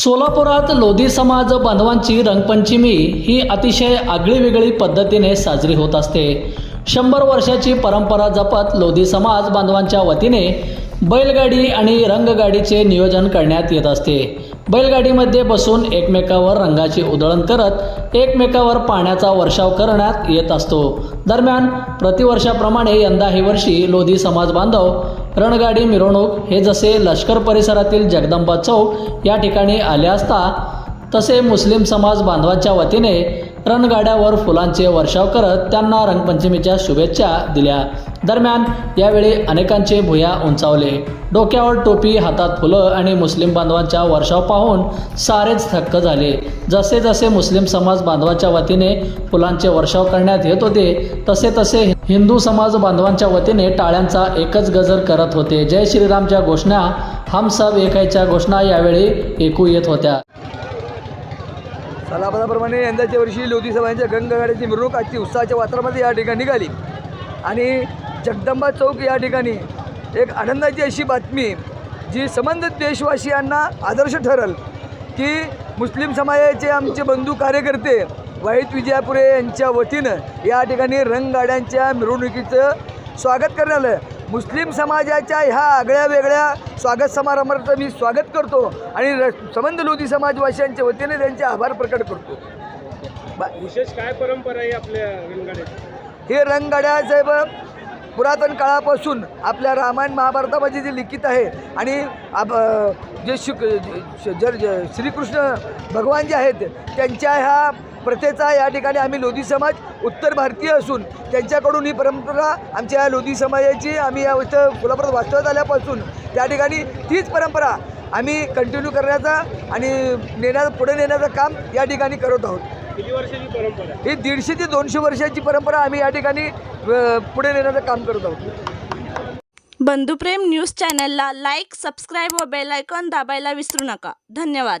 सोलापुरात लोधी समाज बांधवांची रंगपंचमी ही अतिशय आगळीवेगळी पद्धतीने साजरी होत असते. शंभर वर्षाची परंपरा जपत लोधी समाज बांधवांच्या वतीने बैलगाडी आणि रंगगाडीचे नियोजन करण्यात येत असते. बैलगाडीमध्ये बसून एकमेकावर रंगाची उधळण करत एकमेकावर पाण्याचा वर्षाव करण्यात येत असतो. दरम्यान प्रतिवर्षाप्रमाणे यंदा हे वर्षी लोधी समाज बांधव रणगाडी मिरवणूक हे जसे लष्कर परिसरातील जगदंबा चौक या ठिकाणी आले असता तसे मुस्लिम समाज बांधवांच्या वतीने रणगाड्यावर फुलांचे वर्षाव करत त्यांना रंगपंचमीच्या शुभेच्छा दिल्या. दरम्यान यावेळी अनेकांचे भुया उंचावले. डोक्यावर टोपी हातात फुलं आणि मुस्लिम बांधवांच्या वर्षाव पाहून सारेच थक्क झाले. जसे जसे मुस्लिम समाज बांधवांच्या वतीने फुलांचे वर्षाव करण्यात येत होते तसे तसे हिंदू समाज बांधवांच्या वतीने टाळ्यांचा एकच गजर करत होते. जय श्रीरामच्या घोषणा हम सब एकायच्या घोषणा यावेळी ऐकू येत होत्या. सालाबादाप्रमाणे यंदाच्या वर्षी लोधी सभांच्या गंगागाड्याची मिरवणूक आजची उत्साहाच्या वातावरणामध्ये या ठिकाणी निघाली. आणि जगदंबा चौक या ठिकाणी एक आनंदाची अशी बातमी जी संबंधित देशवासियांना आदर्श ठरल की मुस्लिम समाजाचे आमचे बंधू कार्यकर्ते वाईट विजयापुरे यांच्या वतीनं या ठिकाणी रंगगाड्यांच्या मिरवणुकीचं स्वागत करण्यात आलं. मुस्लिम समाजाच्या ह्या आगळ्या वेगळ्या स्वागत समारंभाचं मी स्वागत करतो आणि र संबंध लोधी समाजवासियांच्या वतीने त्यांचे आभार प्रकट करतो. विशेष काय परंपरा आहे आपल्या रणगाड्यात हे रंगगाड्या साहेब पुरातन काळापासून आपल्या रामायण महाभारतामध्ये जे लिखित आहे. आणि आप जे शुक श- जर ज- श्रीकृष्ण भगवान जे आहेत त्यांच्या ह्या प्रथेचा या ठिकाणी आम्ही लोधी समाज उत्तर भारतीय असून त्यांच्याकडून ही परंपरा आमच्या या लोधी समाजाची आम्ही या इथं कोल्हापुरात वास्तव्यात आल्यापासून त्या ठिकाणी तीच परंपरा आम्ही कंटिन्यू करण्याचा आणि नेण्याचं पुढे नेण्याचं काम या ठिकाणी करत आहोत. किती वर्षाची परंपरा आहे? ही दीडशे ते दोनशे वर्षाची परंपरा आम्ही या ठिकाणी पुढे नेण्याचं काम करत आहोत. बंधुप्रेम न्यूज चॅनलला लाईक सबस्क्राईब व बेल आयकॉन दाबायला विसरू नका. धन्यवाद.